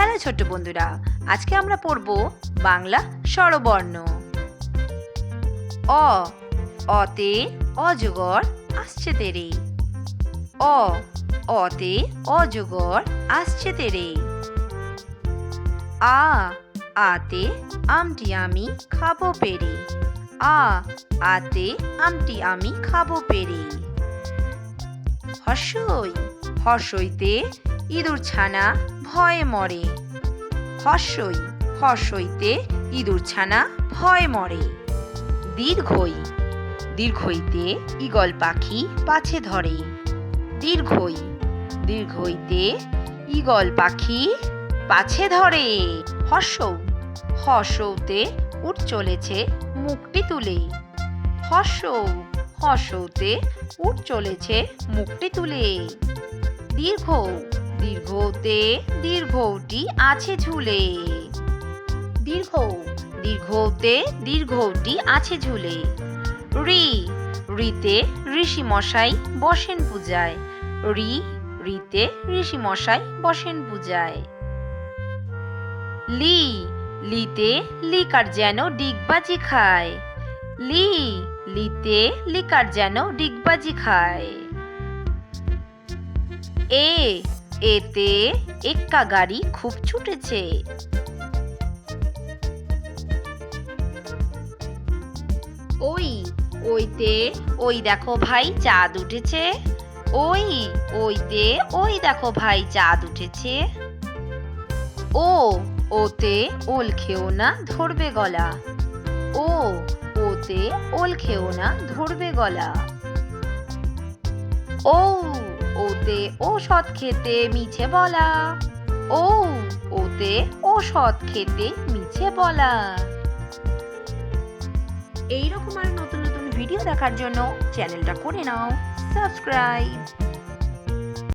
Hello ছোট্ট বন্ধুরা, আজকে আমরা পড়ব বাংলা স্বরবর্ণ। অ, অতে অজগর আসছে তেরে। অ, অতে অজগর আসছে তেরে। আ, আতে আমটি আমি খাব পেরে। আ, আতে আমটি আমি খাব পেরে। হর্ষই, হর্ষইতে ইঁদুর ছানা ভয়ে মরে। হর্ষই, হর্ষইতে ইঁদুর ছানা ভয় মরে। দীর্ঘই, দীর্ঘইতে ঈগল পাখি পাছে ধরে। দীর্ঘই, দীর্ঘইতে ঈগল পাখি পাছে ধরে। হর্ষৌ হর্ষৌতে উঠ চলেছে মুখটি তুলে। হর্ষৌ হর্ষৌতে উঠ চলেছে মুখটি তুলে। দীর্ঘ দীর্ঘতে দীর্ঘটি আছে ঝুলে। দীর্ঘ। দীর্ঘতে দীর্ঘটি আছে ঝুলে। রি রিতে ঋষি মশাই বসেন পূজায়। রি রিতে ঋষি মশাই বসেন পূজায়। লি লিতে লিকার যেন ডিগবাজি খায়। লি লিতে লিকার যেন ডিগবাজি খায়। এ এতে এক্কা গাড়ি খুব ছুটেছে। ওই, ওইতে, ওই দেখো ভাই চাঁদ উঠেছে। ওই, ওইতে, ওই দেখো ভাই চাঁদ উঠেছে। ও, ওতে ওল খেও না ধরবে গলা। ও, ওতে ওল খেও না ধরবে গলা। ও ওতে ও সৎ খেতে মিছে বলা। ও, ওতে ও সৎ খেতে মিছে বলা। এইরকম আর নতুন নতুন ভিডিও দেখার জন্য চ্যানেলটা করে নাও, সাবস্ক্রাইব।